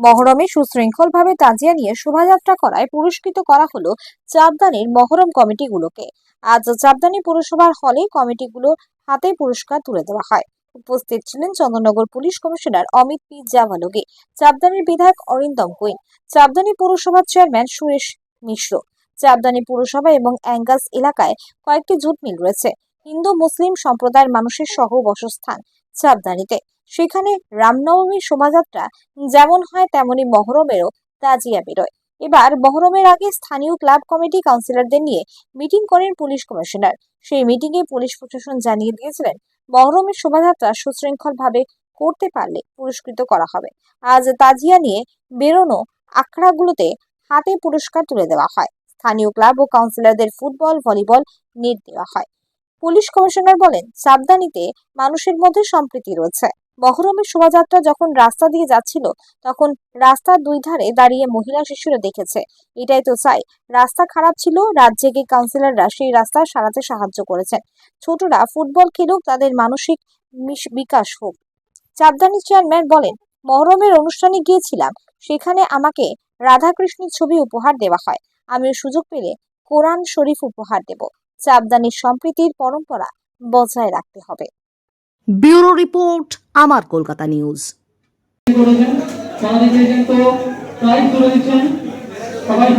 মহরমে সুশৃঙ্খলভাবে তাজিয়া নিয়ে শোভাযাত্রা করায় পুরস্কৃত করা হলো চাপদানির মহরম কমিটিগুলোকে। আজ চাপদানি পুরসভার হলে কমিটিগুলো হাতে পুরস্কার তুলে দেওয়া হয়। উপস্থিত ছিলেন Chandannagar police commissioner Amit P Javalge চাপদানির বিধায়ক অরিন্দম কুইন চাপদানি পুরসভার চেয়ারম্যান সুরেশ মিশ্র। চাপদানি পুরসভা এবং অ্যাঙ্গাস এলাকায় কয়েকটি জুট মিল রয়েছে। হিন্দু, মুসলিম সম্প্রদায়ের মানুষের সহ বসস্থান চাপদানিতে সেখানে রামনবমীর শোভাযাত্রা যেমন হয় তেমনি মহরমেরও তাজিয়া বেরোয়। এবার মহরমের আগে স্থানীয় ক্লাব কমিটি কাউন্সিলরদের নিয়ে মিটিং করেন পুলিশ কমিশনার। সেই মিটিংয়ে পুলিশ প্রশাসন জানিয়ে দিয়েছিলেন, মহরমের শোভাযাত্রা সুশৃঙ্খলভাবে করতে পারলে পুরস্কৃত করা হবে। আজ তাজিয়া নিয়ে বেরোনো আখড়াগুলোতে হাতে পুরস্কার তুলে দেওয়া হয়। স্থানীয় ক্লাব ও কাউন্সিলরদের ফুটবল, ভলিবল নেট দেওয়া হয়। পুলিশ কমিশনার বলেন, সাবধানীতে মানুষের মধ্যে সম্প্রীতি রয়েছে। মহরমের শোভাযাত্রা যখন রাস্তা দিয়ে যাচ্ছিল, তখন রাস্তার দুই ধারে দাঁড়িয়ে মহিলা শিশুরা দেখেছে। এটাই তো চাই। রাস্তা খারাপ ছিল, রাত জেগে কাউন্সিলররা সেই রাস্তা সারাতে সাহায্য করেছেন ছোটরা ফুটবল খেলুক, তাদের মানসিক বিকাশ হোক। চাপদানি চেয়ারম্যান বলেন, মহরমের অনুষ্ঠানে গিয়েছিলাম। সেখানে আমাকে রাধাকৃষ্ণের ছবি উপহার দেওয়া হয়। আমিও সুযোগ পেলে কোরআন শরীফ উপহার দেব। চাপদানির সম্প্রীতির পরম্পরা বজায় রাখতে হবে। ব্যুরো রিপোর্ট আমার কলকাতা নিউজ। করেছেন বাংলাদেশ এজেন্ট তো প্রাইজ করে দিচ্ছেন সবাই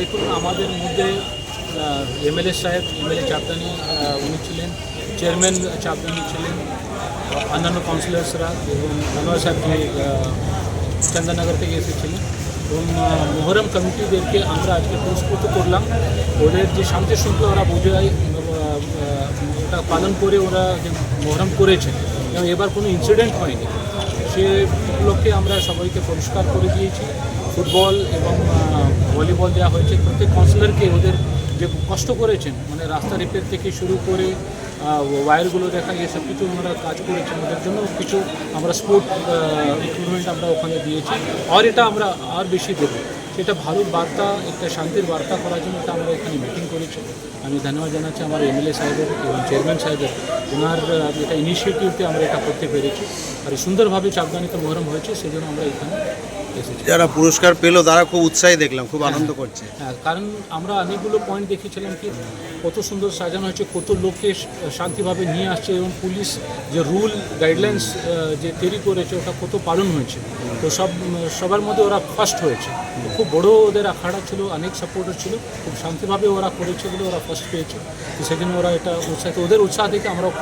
দেখুন, আমাদের মধ্যে এমএলএ সাহেব, এমএলএ চাপদানি উনি ছিলেন, চেয়ারম্যান চাপদানি ছিলেন, অন্যান্য কাউন্সিলর্সরা এবং আনোয়ার সাহেব যে চন্দননগর থেকে এসেছিলেন এবং মোহরম কমিটিদেরকে আমরা আজকে পুরস্কৃত করলাম। ওদের যে শান্তি শৃঙ্খলা ওরা বোঝায় ওটা পালন করে ওরা যে মোহরম করেছে। এবং এবার কোনো ইনসিডেন্ট হয়নি। সে উপলক্ষে আমরা সবাইকে পরিষ্কার করে দিয়েছি। ফুটবল এবং ভলিবল দেওয়া হয়েছে প্রত্যেক কাউন্সিলরকে ওদের যে কষ্ট করেছেন মানে রাস্তা রিপেয়ার থেকে শুরু করে আহ, ওয়্যারগুলো দেখা এসব কিছু ওনারা কাজ করেছেন ওদের জন্য কিছু আমরা স্পোর্ট ইকুইপমেন্ট আমরা ওখানে দিয়েছি। আর এটা আমরা আর বেশি দেবো। সেটা ভালো বার্তা একটা শান্তির বার্তা করার জন্য এটা আমরা এখানে মিটিং করেছি। আমি ধন্যবাদ জানাচ্ছি আমার এমএলএ সাহেবের এবং চেয়ারম্যান সাহেবের ওনার এটা ইনিশিয়েটিভতে আমরা এটা করতে পেরেছি। আর সুন্দরভাবে চাপদানিতে মহরম হয়েছে সেই জন্য আমরা এখানে এসেছি। যারা পুরস্কার পেল তারা খুব উৎসাহী দেখলাম খুব আনন্দ করছে। হ্যাঁ কারণ আমরা অনেকগুলো পয়েন্ট দেখেছিলাম কি কত সুন্দর সাজানো হয়েছে কত লোককে শান্তিভাবে নিয়ে আসছে এবং পুলিশ যে রুল গাইডলাইন্স যে তৈরি করেছে ওটা কত পালন হয়েছে। তো সব সবার মধ্যে ওরা ফার্স্ট হয়েছে। খুব বড় ওদের আখাড়া ছিল অনেক সাপোর্টার ছিল খুব শান্তিভাবে ওরা করেছে বলে ওরা ফার্স্ট পেয়েছে। তো জন্য ওরা এটা উৎসাহিত ওদের উৎসাহ দেখে খুশি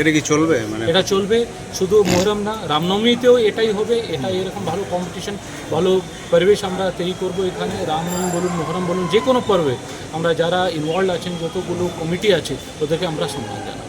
এটা কি চলবে? মানে এটা চলবে, শুধু মোহরম না, রামনবমীতেও এটাই হবে এটা এরকম ভালো কম্পিটিশন ভালো পরিবেশ আমরা তৈরি করব এখানে। রামনবমী বলুন, মোহরম বলুন, যে কোনো পর্বে আমরা যারা ইনভলভ আছেন, যতগুলো কমিটি আছে, ওদেরকে আমরা সম্মান জানাব।